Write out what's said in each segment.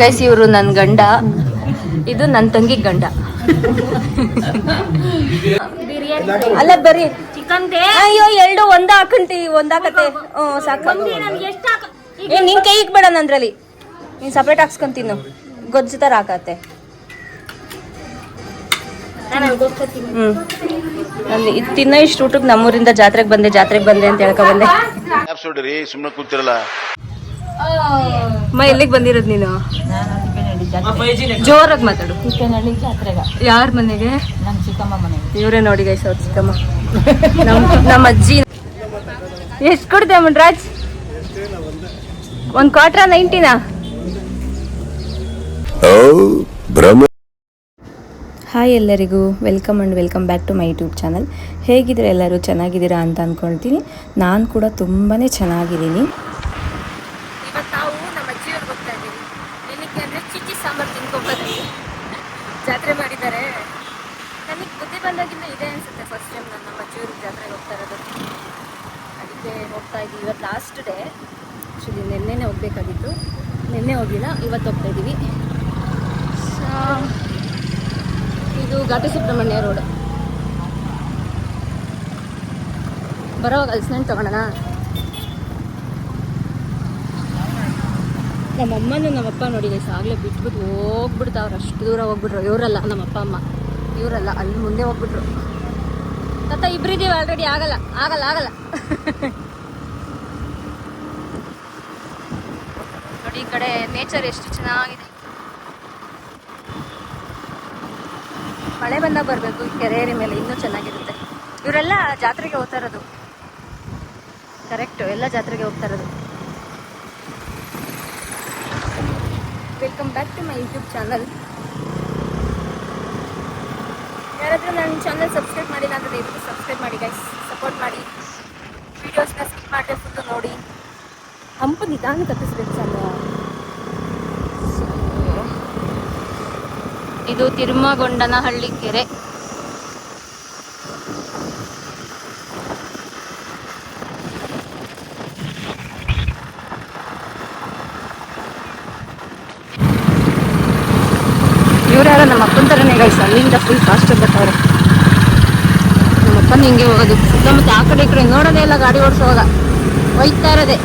Guys, ಇವರು ನನ್ನ ಗಂಡ. ಇದು ನನ್ನ ತಂಗಿ ಗಂಡ. ಅಲ್ಲ, ಬರೀ. ಅಯ್ಯೋ, ಎರಡು ಒಂದ ಹಾಕಂತಿ ಒಂದಾಕತ್ತೆ ಹ್ಞೂ, ಸಾಕು. ನಿನ್ ಕೈ ಬೇಡ ನಂದ್ರಲ್ಲಿ. ನೀನ್ ಸಪ್ರೇಟ್ ಹಾಕ್ಸ್ಕೊಂತೀನಿ ಗೊಜ್ಜು ಥರ ಹಾಕತ್ತೆ. ಹ್ಮ್ ಇದು ತಿನ್ನೋ ಇಷ್ಟು ಊಟಕ್ಕೆ ನಮ್ಮೂರಿಂದ ಜಾತ್ರೆಗೆ ಬಂದೆ ಜಾತ್ರೆಗೆ ಬಂದೆ ಅಂತ ಹೇಳ್ಕೊ ಬಂದೆ. ಸುಮ್ಮನೆ ಕೂತಿರಲ್ಲ. ಅಮ್ಮ, ಎಲ್ಲಿಗೆ ಬಂದಿರೋದು ನೀನು? ಜೋರಾಗಿ ಮಾತಾಡು. ಯಾರ ಮನೆಗೆ? ಇವರೇ ನೋಡಿ ಗೈಸ್ ಅವ್ರ ಚಿಕ್ಕಮ್ಮ. ನಮ್ಮ ಅಜ್ಜಿ. ಎಷ್ಟು ಕೊಡ್ದೆ ರಾಜ್ ಒಂದ್ ಕ್ವಾಟ್ರ ನೈಂಟಿನಾ? ಹಾಯ್ ಎಲ್ಲರಿಗೂ welcome and welcome back to my YouTube channel ಹೇಗಿದ್ರೆ ಎಲ್ಲರೂ ಚೆನ್ನಾಗಿದ್ದೀರಾ ಅಂತ ಅಂದ್ಕೊಳ್ತೀನಿ ನಾನು ಕೂಡ ತುಂಬಾ ಚೆನ್ನಾಗಿದ್ದೀನಿ ಇವತ್ತು ನಾವು ನಮ್ಮ ಅಜ್ಜಿಯವ್ರಿಗೆ ಹೋಗ್ತಾ ಇದ್ದೀವಿ ಏನಕ್ಕೆ ಅಂದರೆ ಚಿಚ್ಚಿ ಸಾಂಬಾರು ತಿನ್ಕೊಂಡ್ಬಂದ್ವಿ ಜಾತ್ರೆ ಮಾಡಿದ್ದಾರೆ ನನಗೆ ಬುದ್ಧಿ ಬಂದಾಗಿಂದ ಇದೆ ಅನ್ಸುತ್ತೆ ಫಸ್ಟ್ ಟೈಮ್ ನಾನು ನಮ್ಮ ಅಜ್ಜಿಯವ್ರಿಗೆ ಜಾತ್ರೆಗೆ ಹೋಗ್ತಾ ಇರೋದು ಅದಕ್ಕೆ ಹೋಗ್ತಾ ಇದ್ದೀವಿ ಇವತ್ತು ಲಾಸ್ಟ್ ಡೇ ಆ್ಯಕ್ಚುಲಿ ನಿನ್ನೆನೇ ಹೋಗ್ಬೇಕಾಗಿತ್ತು ನಿನ್ನೆ ಹೋಗಿಲ್ಲ ಇವತ್ತು ಹೋಗ್ತಾ ಇದ್ದೀವಿ ಸೊ ಇದು ಘಾಟಿ ಸುಬ್ರಹ್ಮಣ್ಯ ರೋಡ್. ಬರೋವಾಗ ಹಲ್ಸಿನಣ್ಣು ತಗೊಳ್ಳೋಣ ಅಮ್ಮನ ನಮ್ಮಪ್ಪ ನೋಡಿ ಗೈಸ್ ಆಗಲೇ ಬಿಟ್ಬಿಟ್ಟು ಹೋಗ್ಬಿಡ್ತಾವ್ರು ಅಷ್ಟು ದೂರ ಹೋಗ್ಬಿಟ್ರು. ಇವರಲ್ಲ, ನಮ್ಮಪ್ಪ, ಅಮ್ಮ. ಇವರಲ್ಲ, ಅಲ್ಲಿ ಮುಂದೆ ಹೋಗ್ಬಿಟ್ರು. ತಾತ ಇದೀವಿ ಆಲ್ರೆಡಿ ಆಗಲ್ಲ ಆಗಲ್ಲ ಆಗಲ್ಲ. ನೋಡಿ ಈ ಕಡೆ ನೇಚರ್ ಎಷ್ಟು ಚೆನ್ನಾಗಿದೆ. ಮಳೆ ಬಂದಾಗ ಬರಬೇಕು ಕೆರೆಯರಿ ಮೇಲೆ ಇನ್ನೂ ಚೆನ್ನಾಗಿರುತ್ತೆ. ಇವರೆಲ್ಲ ಜಾತ್ರೆಗೆ ಹೋಗ್ತಾ ಇರೋದು. ಕರೆಕ್ಟು ಎಲ್ಲ ಜಾತ್ರೆಗೆ ಹೋಗ್ತಾ ಇರೋದು. Welcome back to my YouTube channel ಯಾರಾದರೂ ನನ್ನ ಚಾನಲ್ ಸಬ್ಸ್ಕ್ರೈಬ್ ಮಾಡಿಲ್ಲ ಅಂದರೆ ದಯವಿಟ್ಟು ಸಬ್ಸ್ಕ್ರೈಬ್ ಮಾಡಿ ಗೈಸ್ ಸಪೋರ್ಟ್ ಮಾಡಿ. ವೀಡಿಯೋಸ್ನ ಸ್ಕಿಪ್ ಮಾಡದೆ ನೋಡಿ. ಹಂಪು ನಿಧಾನ ಕತ್ತಿಸ್ಬೇಕು ಸಣ್ಣ ಇದು ತಿರುಮಗೊಂಡನಹಳ್ಳಿ ಕೆರೆ. ಇವರ್ಯಾರ ನಮ್ಮ ಅಪ್ಪನ ಥರನೇ ಗೈಸ್ ಅಲ್ಲಿಂದ ಫುಲ್ ಫಾಸ್ಟ್ ಬರ್ತಾವ್ರೆ ನಮ್ಮ ಅಪ್ಪನ ಹಿಂಗೆ ಹೋಗೋದು. ಸುತ್ತಮುತ್ತ ಆ ಕಡೆ ಈ ಕಡೆ ನೋಡೋದೇ ಇಲ್ಲ ಗಾಡಿ ಓಡಿಸೋವಾಗ. ಹೋಯ್ತಾ ಇರೋದೆ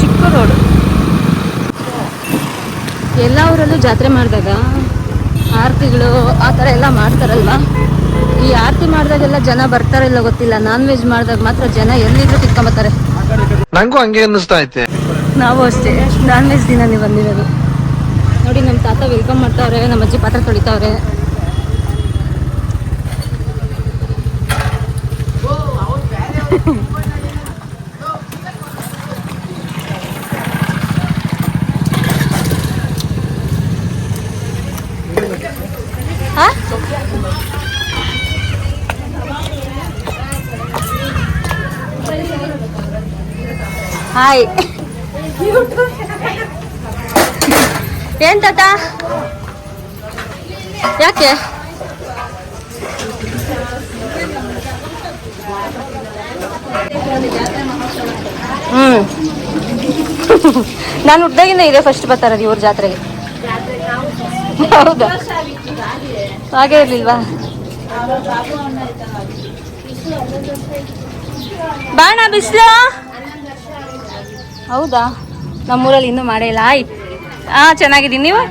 ಚಿಕ್ಕ ರೋಡು ಎಲ್ಲ ಊರಲ್ಲೂ ಜಾತ್ರೆ ಮಾಡಿದಾಗ ಆರತಿಗಳು ಆ ಥರ ಎಲ್ಲ ಮಾಡ್ತಾರಲ್ವಾ? ಈ ಆರತಿ ಮಾಡಿದಾಗೆಲ್ಲ ಜನ ಬರ್ತಾರಿಲ್ಲ ಗೊತ್ತಿಲ್ಲ. ನಾನ್ ವೆಜ್ ಮಾಡಿದಾಗ ಮಾತ್ರ ಜನ ಎಲ್ಲಿದ್ರು ತಿಕ್ಕೊಂಬತ್ತಾರೆ ನಂಗೂ ಹಂಗೆ ಅನ್ನಿಸ್ತಾ ಐತೆ. ನಾವು ಅಷ್ಟೇ. ನಾನ್ ವೆಜ್ ದಿನನೇ ಬಂದಿರೋದು. ನೋಡಿ ನಮ್ಮ ತಾತ ವೆಲ್ಕಮ್ ಮಾಡ್ತಾವ್ರೆ ನಮ್ಮ ಅಜ್ಜಿ ಪಾತ್ರ ತೊಳಿತಾವ್ರೆ. ಹಾಯ್ ಏನ್ ತಾತ? ಯಾಕೆ? ಹ್ಮ್. ನಾನು ಹುಡ್ದಾಗಿಂದ ಇದೆ ಫಸ್ಟ್ ಬರ್ತಾರದು ಇವ್ರ ಜಾತ್ರೆಗೆ. ಹೌದಾ? ಹಾಗೆ ಇರ್ಲಿಲ್ವಾ? ಬಾಣ, ಬಿಸಿಲು? ಹೌದಾ? ನಮ್ಮೂರಲ್ಲಿ ಇನ್ನೂ ಮಾಡೇ ಇಲ್ಲ ಹಾ ಚೆನ್ನಾಗಿದ್ದೀನಿ ನೀವು?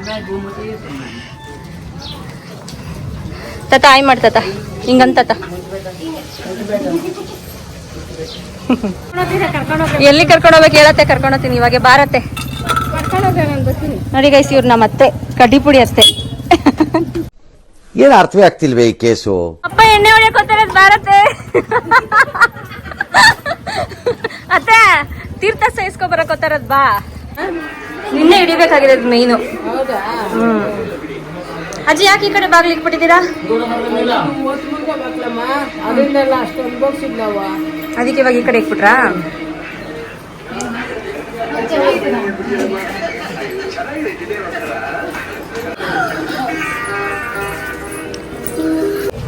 ತತ, ಆಯ್ ಮಾಡ್ತತ ಹಿಂಗಂತ ಎಲ್ಲಿ ಕರ್ಕೊಂಡು ಹೋಗ್ಬೇಕು ಹೇಳತ್ತೆ, ಕರ್ಕೊಂಡು ಹೋಗ್ತೀನಿ, ಇವಾಗ ಬಾರತ್ತೆ. ನೋಡಿ ಇವ್ರು ನಮ್ಮ ಅತ್ತೆ ಕಡ್ಡಿ ಪುಡಿ ಅತ್ತೆ ಏನ್ ಅರ್ಥವೇ ಆಗ್ತಿಲ್ವೇ ಈ ಕೇಸು? ಅಪ್ಪ ಎಣ್ಣೆ ಹೊಡಿಯಕ್ ಹೋಗ್ತಾರದ್ ಬಾರತ್ತೆ. ಅತ್ತೆ ತೀರ್ಥ ಸಹಿಸ್ಕೊ ಬರಕ್ ಹೋಗ್ತಾರದ್ ಬಾ. ನಿನ್ನೆ ಹಿಡಿಬೇಕಾಗಿದೆ ಮೈನು ಹ್ಮ್. ಅಜ್ಜಿ ಯಾಕೆ ಈ ಕಡೆ ಬಾಗ್ಲಿಕ್ ಬಿಟ್ಟಿದ್ದೀರಾ? ಅದಕ್ಕೆ ಇವಾಗ ಈ ಕಡೆ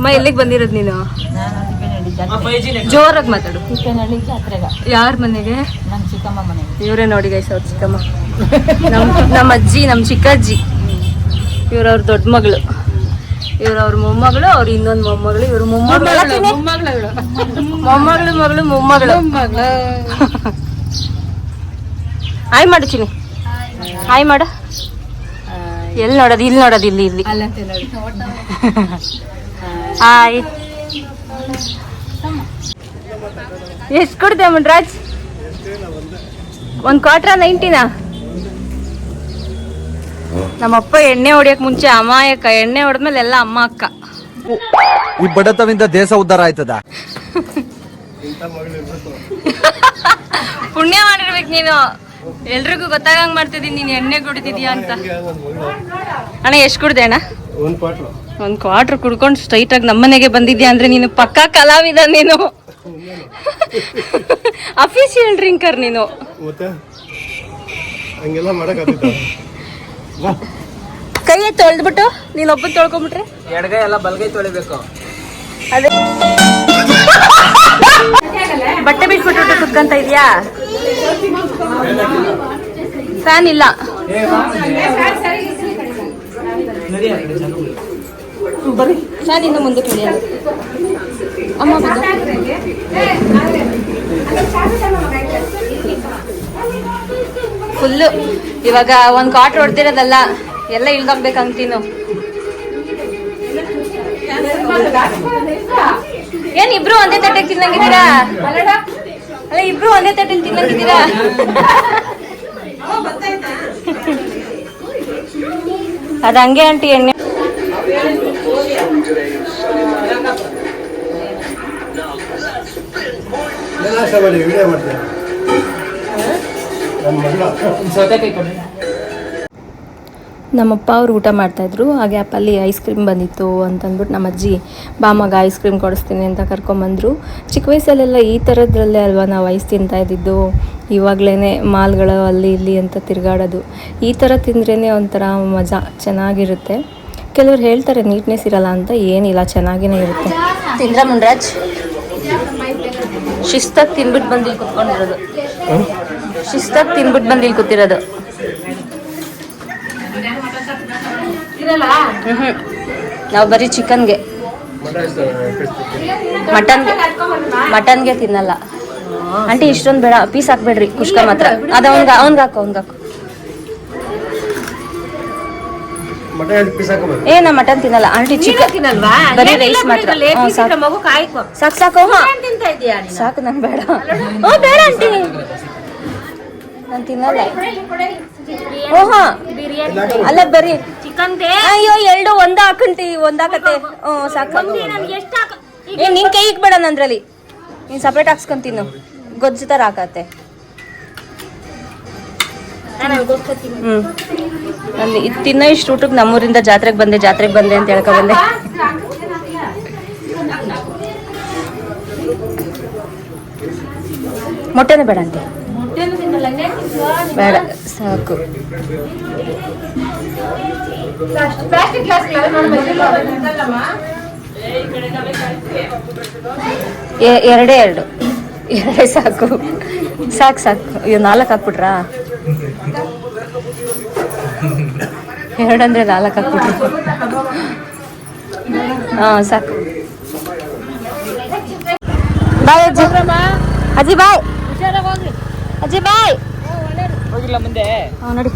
ಅಮ್ಮ, ಎಲ್ಲಿಗೆ ಬಂದಿರೋದು ನೀನು? ಜೋರಾಗಿ ಮಾತಾಡು. ಯಾರ ಮನೆಗೆ? ಇವರೇ ನೋಡಿ ಗೈಸ್ ಅವ್ರ ಚಿಕ್ಕಮ್ಮ. ನಮ್ಮ ಅಜ್ಜಿ ನಮ್ಮ ಚಿಕ್ಕಜ್ಜಿ. ಇವ್ರವ್ರ ದೊಡ್ಡ ಮಗಳು. ಇವ್ರವ್ರ ಮೊಮ್ಮಗಳು, ಅವ್ರ ಇನ್ನೊಂದು ಮೊಮ್ಮಗಳು, ಇವ್ರ ಮೊಮ್ಮಗಳು. ಮೊಮ್ಮಗಳು ಮಗಳು, ಮೊಮ್ಮಗಳು. ಹಾಯ್ ಮಾಡು ಚಿನಿ ಹಾಯ್ ಮಾಡು. ಎಲ್ಲಿ ನೋಡೋದು ಇಲ್ಲಿ ನೋಡೋದು, ಇಲ್ಲಿ ಇಲ್ಲಿ. ಹಾಯ್ ಎಷ್ಟು ಕೊಡ್ದೆ ಮುನ್ರಾಜ್? ಒಂದು ಕ್ವಾಟ್ರ ನೈಂಟಿನಾ? ನಮ್ಮಪ್ಪ ಎಣ್ಣೆ ಹೊಡಿಯಕ್ ಮುಂಚೆ ಅಮಾಯಕ ಎಣ್ಣೆ ಹೊಡೆದ್ಮೇಲೆ ಎಲ್ಲ ಅಮ್ಮ ಅಕ್ಕ. ಈ ಬಡತವಿಂದ ದೇಶ ಉದ್ಧಾರ ಆಯ್ತದ? ಪುಣ್ಯ ಮಾಡಿರ್ಬೇಕು ನೀನು. ಎಲ್ರಿಗೂ ಗೊತ್ತಾಗಂಗ್ ಮಾಡ್ತಿದ್ದೀನಿ ನೀನು ಎಣ್ಣೆ ಕುಡಿದಿದ್ಯಾ ಅಂತ. ಅಣ್ಣ ಎಷ್ಟು ಕುಡ್ದೆ ಅಣ್ಣ? ಒಂದ್ ಕ್ವಾರ್ಟರ್ ಕುಡ್ಕೊಂಡು ಸ್ಟ್ರೈಟ್ ಆಗಿ ನಮ್ಮನೆಗೆ ಬಂದಿದ್ಯಾ ಅಂದ್ರೆ ನೀನು ಪಕ್ಕಾ ಕಲಾವಿದ ನೀನು. ಅಫಿಷಿಯಲ್ ಡ್ರಿಂಕರ್ ನೀನು. ಕೈ ತೊಳೆದ್ಬಿಟ್ಟು ನೀನ್ ಒಬ್ಬ ತೊಳ್ಕೊಂಬಿಟ್ರೆ? ಎಡಗೈ ಎಲ್ಲ ಬಲಗೈ ತೊಳಿಬೇಕು. ಅದೇ. ಬಟ್ಟೆ ಬಿಟ್ಬಿಟ್ಟು ಕುತ್ಕೊಂತ ಇದೆಯಾ? ಫ್ಯಾನ್ ಇಲ್ಲ. ಫ್ಯಾನ್ ಇನ್ನು ಮುಂದೆ ಇಳಿಯಲ್ಲ ಅಮ್ಮ ಫುಲ್ಲು. ಇವಾಗ ಒಂದು ಕಾಟ್ ಹೊಡ್ದಿರೋದಲ್ಲ, ಎಲ್ಲ ಇಳ್ದಾಗ್ಬೇಕಂತೀನು ಏನ್ ಇಬ್ರು ಒಂದೇ ತಟ್ಟೆ ತಿನ್ನಂಗಿದ್ದೀರಾ? ಅಲ್ಲ, ಇಬ್ರು ಒಂದೇ ತಟ್ಟೆಲಿ ತಿನ್ನಂಗಿದ್ದೀರಾ? ಅದ ಹಂಗೆ ಆಂಟಿ ಎಣ್ಣೆ. ನಾಷ್ಟ ಮಾಡಿ ವಿಡಿಯೋ ಕೊಡಿ ನಮ್ಮಪ್ಪ ಅವ್ರು ಊಟ ಮಾಡ್ತಾಯಿದ್ರು ಆ ಗ್ಯಾಪಲ್ಲಿ ಐಸ್ ಕ್ರೀಮ್ ಬಂದಿತ್ತು ಅಂತಂದ್ಬಿಟ್ಟು ನಮ್ಮ ಅಜ್ಜಿ ಬಾಮಾಗ ಐಸ್ ಕ್ರೀಮ್ ಕೊಡಿಸ್ತೀನಿ ಅಂತ ಕರ್ಕೊಂಬಂದರು. ಚಿಕ್ಕ ವಯಸ್ಸಲ್ಲೆಲ್ಲ ಈ ಥರದ್ರಲ್ಲೇ ಅಲ್ವಾ ನಾವು ಐಸ್ ತಿಂತಾ ಇದ್ದಿದ್ದು? ಇವಾಗಲೇ ಮಾಲ್ಗಳು ಅಲ್ಲಿ ಇಲ್ಲಿ ಅಂತ ತಿರುಗಾಡೋದು. ಈ ಥರ ತಿಂದ್ರೇ ಒಂಥರ ಮಜಾ, ಚೆನ್ನಾಗಿರುತ್ತೆ. ಕೆಲವ್ರು ಹೇಳ್ತಾರೆ ನೀಟ್ನೆಸ್ ಇರಲ್ಲ ಅಂತ ಏನಿಲ್ಲ ಚೆನ್ನಾಗಿನೇ ಇರುತ್ತೆ. ತಿಂದ್ರ ಮುನ್ರಾಜ್? ಶಿಸ್ತಾಗಿ ತಿನ್ಬಿಟ್ಟು ಬಂದು ಇಲ್ಲಿ ಕುತ್ಕೊಂಡಿರೋದು ಶಿಸ್ತಾಗಿ ತಿನ್ಬಿಟ್ಟು ಬಂದು ಇಲ್ಲಿ ಕೂತಿರೋದು ನಾವು ಬರೀ ಚಿಕನ್ಗೆ. ಮಟನ್ಗೆ. ಮಟನ್ಗೆ ತಿನ್ನಲ್ಲ. ಆಂಟಿ ಇಷ್ಟೊಂದು ಬೇಡ ಪೀಸ್ ಹಾಕ್ಬೇಡ್ರಿ ಕುಷ್ಕ ಮಾತ್ರ. ಅದ ಅವ್ನ್ಗೆ ಅವ್ನ್ಗೆ ಹಾಕು ಅವ್ನ್ಗೆ ಹಾಕು ಮಟನ್ ಎರಡು ಪೀಸ್ ಹಾಕೋಬೇಕು ಏ ನಾ ಮಟನ್ ತಿನ್ನಲ್ಲ. ಆಂಟಿ ಚಿಕನ್ ಬರೀ ರೈಸ್ ಮಾತ್ರ. ಸಾಕು. ಸಾಕು ಸಾಕು. ನಂಗೆ ಬೇಡ. ಓ ಬೇಡ ಆಂಟಿ. ನಾನು ತಿನ್ನಲ್ಲ. ಓ ಹಾ. ಅಲ್ಲ ಬರೀ. ಅಯ್ಯೋ ಎರಡು ಒಂದ ಹಾಕಂತಿ ಒಂದ್ ಹಾಕತ್ತೆ. ಹ್ಞೂ ಸಾಕು. ಏ ನಿನ್ ಕೈ ಬೇಡ ನಂದ್ರಲ್ಲಿ ನೀನ್ ಸಪ್ರೇಟ್ ಹಾಕ್ಸ್ಕೊಂತೀನಿ ಗೊಜ್ಜು ಥರ ಹಾಕತ್ತೆ. ಹ್ಮ್. ನಾನು ಇದು ತಿನ್ನೋ ಇಷ್ಟು ಊಟಕ್ಕೆ ನಮ್ಮೂರಿಂದ ಜಾತ್ರೆಗೆ ಬಂದೆ ಜಾತ್ರೆಗೆ ಬಂದೆ ಅಂತ ಹೇಳ್ಕೊ ಬಂದೆ. ಮೊಟ್ಟೆನೇ ಬೇಡ ಅಂತೆ. ಬೇಡ, ಸಾಕು. ಎ- ಎರಡೇ ಎರಡು. ಎರಡೇ ಸಾಕು. ಸಾಕು ಸಾಕು. ಇವ್ ನಾಲ್ಕು ಹಾಕ್ಬಿಟ್ರಾ? ಎರಡಂದ್ರೆ ನಾಲ್ಕು ಹಾಕ್ಬಿಟ್ರು. ಹಾಂ ಸಾಕು. ಬಾಯ್ ಅಜ್ಜಿ. ಅಜ್ಜಿ ಬಾಯ್. ಅಜ್ಜಿ ಬಾಯ್. ಹೋಗಿಲ್ಲ ಮುಂದೆ. ಹಾಂ ನೋಡಿ.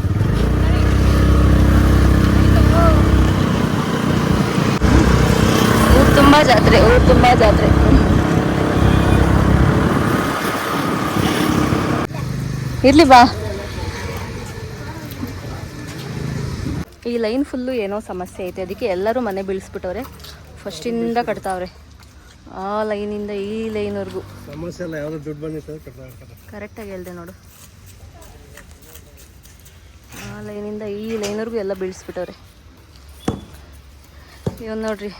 ಊರು ತುಂಬಾ ಜಾತ್ರೆ ಊರು ತುಂಬಾ ಜಾತ್ರೆ. ಇರ್ಲಿ ಬಾ. ಈ ಲೈನ್ ಫುಲ್ಲು ಏನೋ ಸಮಸ್ಯೆ ಐತೆ. ಅದಕ್ಕೆ ಎಲ್ಲರೂ ಮನೆ ಬೀಳಿಸ್ಬಿಟ್ಟವ್ರೆ. ಫಸ್ಟಿಂದ ಕಟ್ತಾವ್ರೆ. ಆ ಲೈನಿಂದ ಈ ಲೈನ್ವರೆಗೂ. ಸಮಸ್ಯೆ ಇಲ್ಲ ಯಾವ್ದು ದುಡ್ಡು ಬಂದಿತ್ತು ಕಟ್ತಾ ಕರೆಕ್ಟಾಗಿ ಹೇಳ್ದೆ ನೋಡು. ಆ ಲೈನಿಂದ ಈ ಲೈನ್ವರೆಗೂ ಎಲ್ಲ ಬೀಳಿಸ್ಬಿಟ್ಟವ್ರೆ. ಇವನು ನೋಡ್ರಿ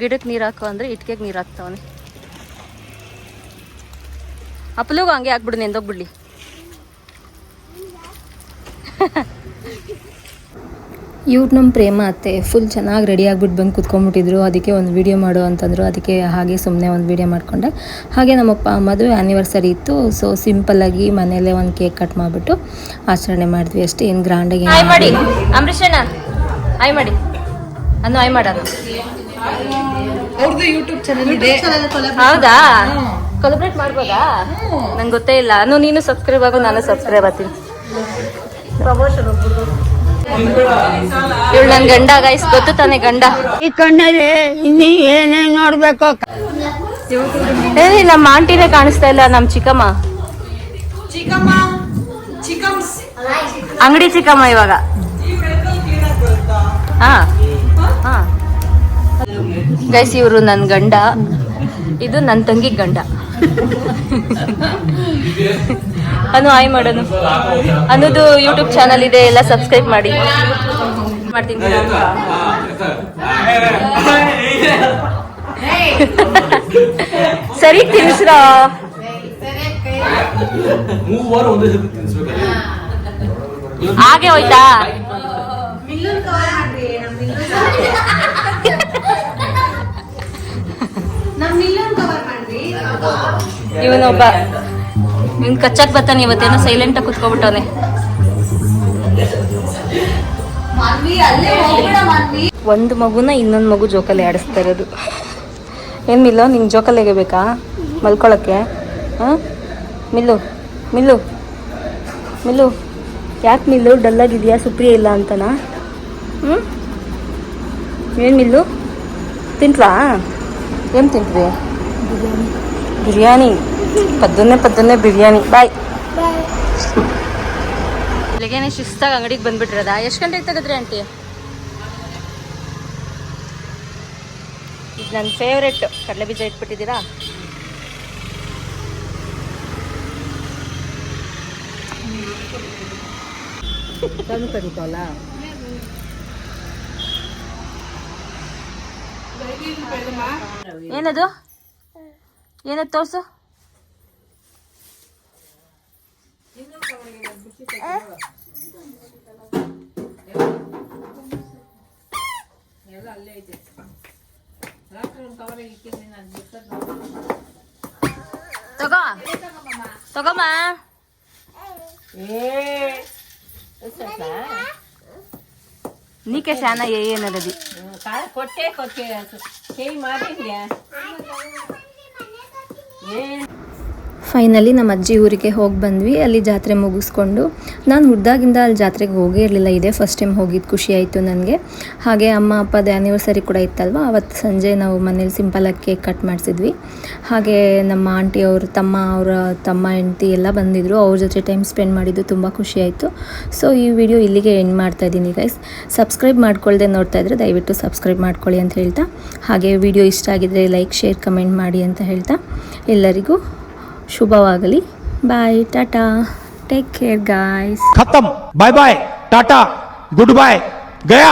ಗಿಡಕ್ಕೆ ನೀರು ಹಾಕೋ ಅಂದರೆ ಇಟ್ಕೆಗೆ ನೀರು ಹಾಕ್ತಾವನೆ. ಅಪ್ಪಲಿಗೂ ಹಂಗೆ ಹಾಕ್ಬಿಡು ನೆಂದೋಗ್ಬಿಡ್ಲಿ. ಇವ್ರು ನಮ್ಮ ಪ್ರೇಮ ಅತ್ತೆ. ಫುಲ್ ಚೆನ್ನಾಗಿ ರೆಡಿ ಆಗ್ಬಿಟ್ಟು ಬಂದು ಕುತ್ಕೊಂಡ್ಬಿಟ್ಟಿದ್ರು. ಅದಕ್ಕೆ ಒಂದು ವಿಡಿಯೋ ಮಾಡು ಅಂತಂದರು. ಅದಕ್ಕೆ ಹಾಗೆ ಸುಮ್ಮನೆ ಒಂದು ವಿಡಿಯೋ ಮಾಡಿಕೊಂಡೆ. ಹಾಗೆ ನಮ್ಮಪ್ಪ ಮದುವೆ ಆ್ಯನಿವರ್ಸರಿ ಇತ್ತು. ಸೊ ಸಿಂಪಲ್ಲಾಗಿ ಮನೆಯಲ್ಲೇ ಒಂದು ಕೇಕ್ ಕಟ್ ಮಾಡಿಬಿಟ್ಟು ಆಚರಣೆ ಮಾಡಿದ್ವಿ. ಅಷ್ಟೇ ಏನು ಗ್ರ್ಯಾಂಡಾಗಿ ಮಾಡಿ ಅಂಬರೀಷ್ ಅಣ್ಣ ಆಯ್ ಮಾಡಿ ಅನ್ನು ಆಯ್ ಇದೆ. ಹೌದಾ? ಕೊಲಬ್ರೇಟ್ ಮಾಡ್ಬೋದಾ? ನಂಗೆ ಗೊತ್ತೇ ಇಲ್ಲ. ನಾನು ನೀನು ಸಬ್ಸ್ಕ್ರೈಬ್ ಆಗು ನಾನು ಸಬ್ಸ್ಕ್ರೈಬ್ ಆಗ್ತೀನಿ. ಇವಳು ನನ್ನ ಗಂಡ ಗೈಸ್ ಗೊತ್ತು ತಾನೆ ಗಂಡ? ಈ ಕಣ್ಣಲ್ಲಿ ಇನ್ನಿ ಏನೇನ್ ನೋಡ್ಬೇಕು ಏ ನಮ್ಮ ಆಂಟಿನೇ ಕಾಣಿಸ್ತಾ ಇಲ್ಲ ನಮ್ ಚಿಕ್ಕಮ್ಮ. ಅಂಗಡಿ ಚಿಕ್ಕಮ್ಮ ಇವಾಗ. ಹಾ ಹಾ. ಗೈಸ್ ಇವರು ನನ್ನ ಗಂಡ. ಇದು ನನ್ನ ತಂಗಿ ಗಂಡ. ಅನು ಆಯ್ ಮಾಡೋನು. ಅನ್ನೋದು ಯೂಟ್ಯೂಬ್ ಚಾನಲ್ ಇದೆ, ಎಲ್ಲ ಸಬ್ಸ್ಕ್ರೈಬ್ ಮಾಡಿ. ಮಾಡ್ತೀನಿ. ಸರಿ, ತಿನ್ಸ್ರ? ಹಾಗೆ ಹೋಯ್ತಾ? ಇವನೊಬ್ಬ ಇವ್ನ್ ಕಚ್ಚಕ್ ಬರ್ತಾನೆ ಇವತ್ತೇನೋ ಸೈಲೆಂಟ್ ಆಗಿ ಕುತ್ಕೊಬಿಟ್ಟವನೆ. ಒಂದು ಮಗುನ ಇನ್ನೊಂದು ಮಗು ಜೋಕಾಲಿ ಆಡಿಸ್ತಾ ಇರೋದು. ಏನು ಮಿಲ್ಲು ನಿಂಗೆ ಜೋಕಲ್ಲಿಗೆ ಬೇಕಾ ಮಲ್ಕೊಳಕ್ಕೆ? ಹಾಂ? ಮಿಲ್ಲು ಮಿಲ್ಲು ಮಿಲ್ಲು ಯಾಕೆ ಮಿಲ್ಲು? ಡಲ್ಲಾಗಿದೆಯಾ ಸುಪ್ರಿಯ ಇಲ್ಲ ಅಂತನ? ಹ್ಞೂ ಏನು ಮಿಲ್ಲು? ತಿಂಟ್ಲಾ ಏನು ಬಿರಿಯಾನಿ. ಪದ್ದನ್ನೇ ಪದ್ದನ್ನೇ ಬಿರಿಯಾನಿ. ಬಾಯ್ ಬೆಳಗ್ಗೆನೆ ಶಿಸ್ತಾಗಿ ಅಂಗಡಿಗೆ ಬಂದ್ಬಿಟ್ರದ ಎಷ್ಟು ಗಂಟೆಗೆ ತೆಗೆದ್ರಿ ಆಂಟಿ? ಇದು ನನ್ನ ಫೇವ್ರೆಟ್ ಕಡಲೆ ಬೀಜ ಇಟ್ಬಿಟ್ಟಿದ್ದೀರಾ? ಏನದು? ಏನದು ತೋರ್ಸು ತಗೋ ತಗೋಮ್ಮ నీకే చాలా ఏ అన్నది ಕೊಟ್ಟೆ ಕೊಟ್ಟೆ ಕೈ ಮಾಡಿದ್ಯ ಫೈನಲಿ ನಮ್ಮ ಅಜ್ಜಿ ಊರಿಗೆ ಹೋಗಿ ಬಂದ್ವಿ. ಅಲ್ಲಿ ಜಾತ್ರೆ ಮುಗಿಸ್ಕೊಂಡು. ನಾನು ಹುಡ್ದಾಗಿಂದ ಅಲ್ಲಿ ಜಾತ್ರೆಗೆ ಹೋಗೇ ಇರಲಿಲ್ಲ. ಇದೇ ಫಸ್ಟ್ ಟೈಮ್ ಹೋಗಿದ್ದು ಖುಷಿ ಆಯಿತು ನನಗೆ. ಹಾಗೆ ಅಮ್ಮ ಅಪ್ಪದ ಆ್ಯನಿವರ್ಸರಿ ಕೂಡ ಇತ್ತಲ್ವ? ಅವತ್ತು ಸಂಜೆ ನಾವು ಮನೇಲಿ ಸಿಂಪಲಾಗಿ ಕೇಕ್ ಕಟ್ ಮಾಡಿಸಿದ್ವಿ. ಹಾಗೆ ನಮ್ಮ ಆಂಟಿ ತಮ್ಮ ಅವರ ತಮ್ಮ, ಹೆಂಡತಿ ಎಲ್ಲ ಬಂದಿದ್ದರು ಅವ್ರ ಜೊತೆ ಟೈಮ್ ಸ್ಪೆಂಡ್ ಮಾಡಿದ್ದು ತುಂಬ ಖುಷಿ ಆಯಿತು. ಸೊ ಈ ವಿಡಿಯೋ ಇಲ್ಲಿಗೆ ಎಂಡ್ ಮಾಡ್ತಾ ಇದ್ದೀನಿ ಗೈಸ್ ಸಬ್ಸ್ಕ್ರೈಬ್ ಮಾಡ್ಕೊಳ್ಳದೆ ನೋಡ್ತಾ ಇದ್ರೆ ದಯವಿಟ್ಟು ಸಬ್ಸ್ಕ್ರೈಬ್ ಮಾಡ್ಕೊಳ್ಳಿ ಅಂತ ಹೇಳ್ತಾ. ಹಾಗೆ ವಿಡಿಯೋ ಇಷ್ಟ ಆಗಿದ್ರೆ ಲೈಕ್ ಶೇರ್ ಕಮೆಂಟ್ ಮಾಡಿ ಅಂತ ಹೇಳ್ತಾ. ಎಲ್ಲರಿಗೂ ಶುಭವಾಗಲಿ. Bye tata take care guys ಖತಮ್ bye bye tata good ಬಾಯ್ ಗಯಾ